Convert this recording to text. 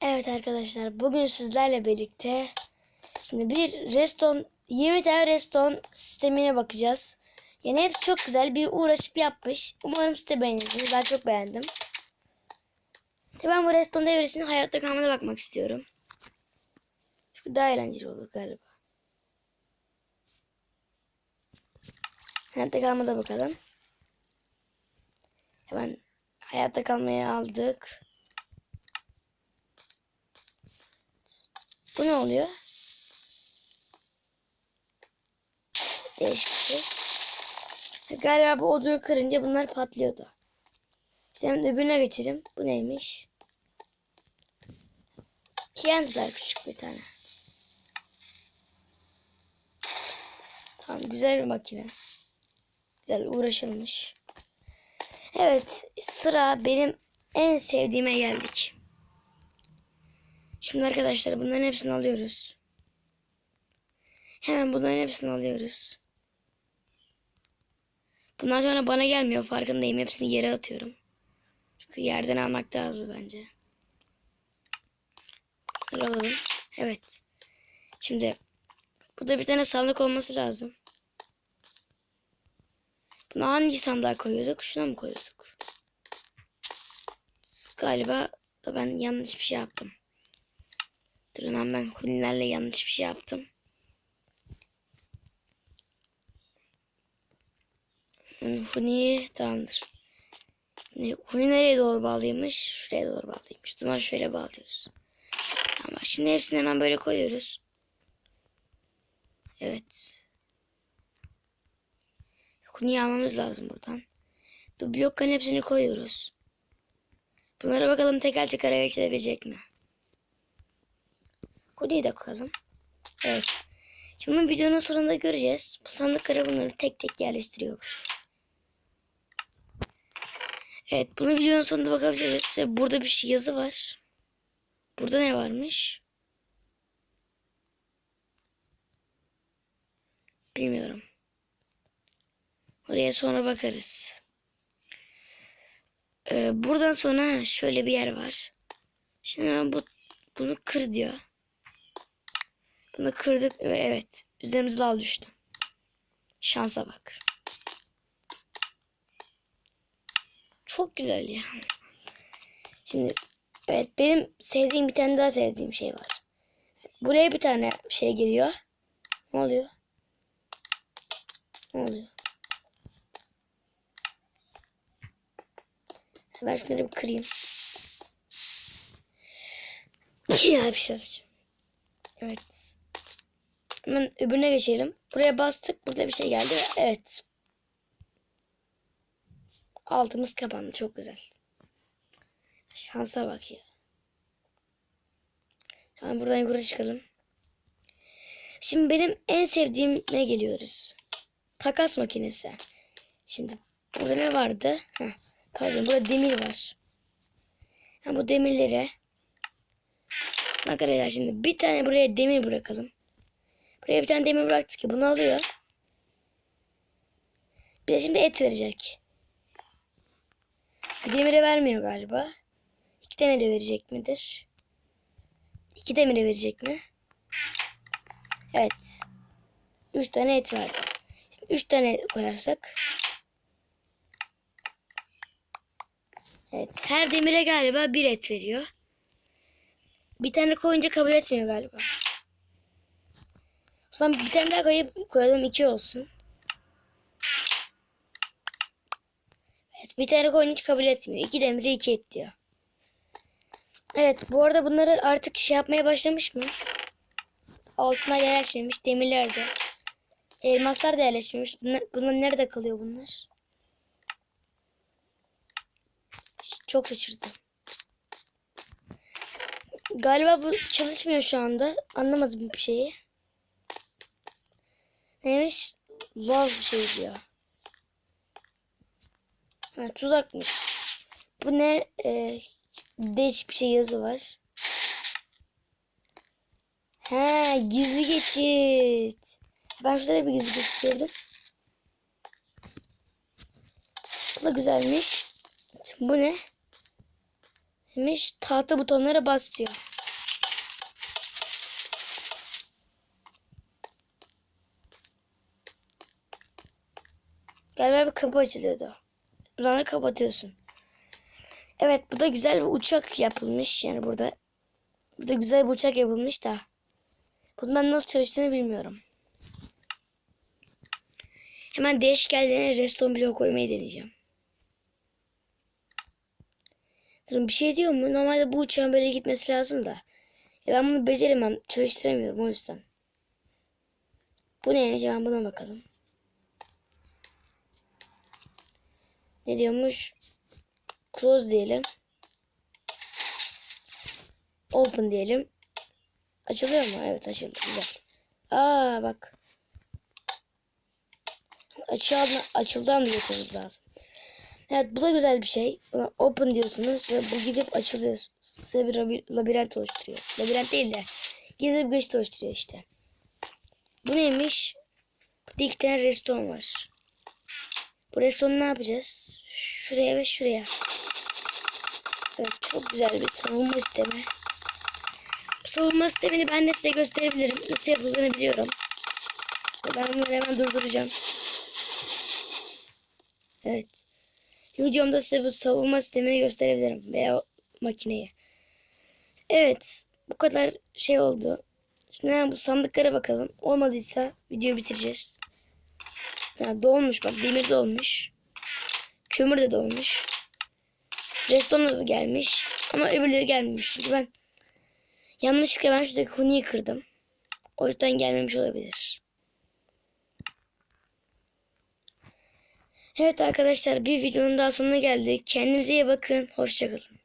Evet arkadaşlar bugün sizlerle birlikte şimdi bir reston 20 tane reston sistemine bakacağız. Yani hepsi çok güzel bir uğraşıp yapmış. Umarım siz de beğenirsiniz. Ben çok beğendim. Tabii ben bu reston devresinin hayatta kalmana bakmak istiyorum. Çünkü daha eğlenceli olur galiba. Hayatta kalmada bakalım. Hemen hayatta kalmaya aldık. Bu ne oluyor? Değişik bir şey. Galiba bu odunu kırınca bunlar patlıyordu. Hemen öbürüne geçelim. Bu neymiş? TNT'ler küçük bir tane. Tamam güzel bir makine. Güzel uğraşılmış. Evet sıra benim en sevdiğime geldik. Şimdi arkadaşlar bunların hepsini alıyoruz. Hemen bunların hepsini alıyoruz. Bundan sonra bana gelmiyor farkındayım. Hepsini yere atıyorum. Çünkü yerden almak daha hızlı bence. Alalım. Evet. Şimdi burada bir tane sandık olması lazım. Bunu hangi sandığa koyuyorduk? Şuna mı koyuyorduk? Galiba da ben yanlış bir şey yaptım. Durun hemen ben hunilerle yanlış bir şey yaptım. Hmm, Huni tamamdır. Huni nereye doğru bağlıymış? Şuraya doğru bağlıymış. O zaman şöyle bağlıyoruz. Tamam şimdi hepsini hemen böyle koyuyoruz. Evet. Huni'yi almamız lazım buradan. Bu blokların hepsini koyuyoruz. Bunlara bakalım teker teker hareket edebilecek mi? Huni'yi de koyalım. Evet. Şimdi videonun sonunda göreceğiz. Bu sandıklara bunları tek tek yerleştiriyor. Evet bunu videonun sonunda bakabiliriz. Ve burada bir şey yazı var. Burada ne varmış? Bilmiyorum. Oraya sonra bakarız. Ee, buradan sonra şöyle bir yer var. Şimdi bu bunu kır diyor. Bunu kırdık ve evet üzerimize lav düştü. Şansa bak. Çok güzel ya. Şimdi evet benim sevdiğim bir tane daha sevdiğim şey var. Buraya bir tane şey geliyor. Ne oluyor? Ne oluyor? Ben şunları bir kırayım. ya bir şey yapacağım. Evet. Hemen öbürüne geçelim. Buraya bastık. Burada bir şey geldi. Evet. Altımız kapandı. Çok güzel. Şansa bak ya. Tamam buradan yukarı çıkalım. Şimdi benim en sevdiğime geliyoruz. Takas makinesi. Şimdi burada ne vardı? Heh. Pardon burada demir var. Ha, bu demirlere arkadaşlar şimdi bir tane buraya demir bırakalım. Buraya bir tane demir bıraktık ki bunu alıyor. Bir de şimdi et verecek. Bir demire vermiyor galiba. İki demire verecek midir? İki demire verecek mi? Evet. Üç tane et verdi. Şimdi üç tane koyarsak Evet. Her demire galiba bir et veriyor. Bir tane koyunca kabul etmiyor galiba. O zaman bir tane daha koyup koyalım iki olsun. Evet bir tane koyun hiç kabul etmiyor. İki demire iki et diyor. Evet bu arada bunları artık şey yapmaya başlamış mı? Altına yerleşmemiş. Demirler de. Elmaslar da yerleşmemiş. Bunlar, bunlar nerede kalıyor bunlar? Çok şaşırdım. Galiba bu çalışmıyor şu anda. Anlamadım bir şeyi. Neymiş? Love bir şey diyor. Ha, tuzakmış. Bu ne? Ee, değişik bir şey yazı var. He, gizli geçit. Ben şurada bir gizli geçit gördüm. Bu da güzelmiş. Bu ne? Demiş tahta butonlara bas diyor. Galiba bir kapı açılıyordu. Buradan da kapatıyorsun. Evet bu da güzel bir uçak yapılmış. Yani burada burada güzel bir uçak yapılmış da. Bunun ben nasıl çalıştığını bilmiyorum. Hemen değişkenlerine reston bloğu koymayı deneyeceğim. Durun bir şey diyor mu? Normalde bu uçağın böyle gitmesi lazım da. E ben bunu beceremem. Çalıştıramıyorum o yüzden. Bu neymiş? Hemen buna bakalım. Ne diyormuş? Close diyelim. Open diyelim. Açılıyor mu? Evet açıldı. Güzel. Aa bak. Açıldı, da geçmemiz lazım. Evet bu da güzel bir şey. Buna open diyorsunuz ve bu gidip açılıyor. Size bir labi- labirent oluşturuyor. Labirent değil de gizli bir geçit oluşturuyor işte. Bu neymiş? Tane restoran var. Bu restoranı ne yapacağız? Şuraya ve şuraya. Evet çok güzel bir savunma sistemi. Bu savunma sistemini ben de size gösterebilirim. Nasıl yapıldığını biliyorum. Ben bunları hemen durduracağım. Evet. Videomda size bu savunma sistemini gösterebilirim. Veya makineyi. Evet. Bu kadar şey oldu. Şimdi hemen bu sandıklara bakalım. Olmadıysa videoyu bitireceğiz. Ha, dolmuş bak. Demir dolmuş. Kömür de dolmuş. Reston da gelmiş. Ama öbürleri gelmemiş. Çünkü ben yanlışlıkla ben şuradaki huniyi kırdım. O yüzden gelmemiş olabilir. Evet arkadaşlar bir videonun daha sonuna geldik. Kendinize iyi bakın. Hoşçakalın.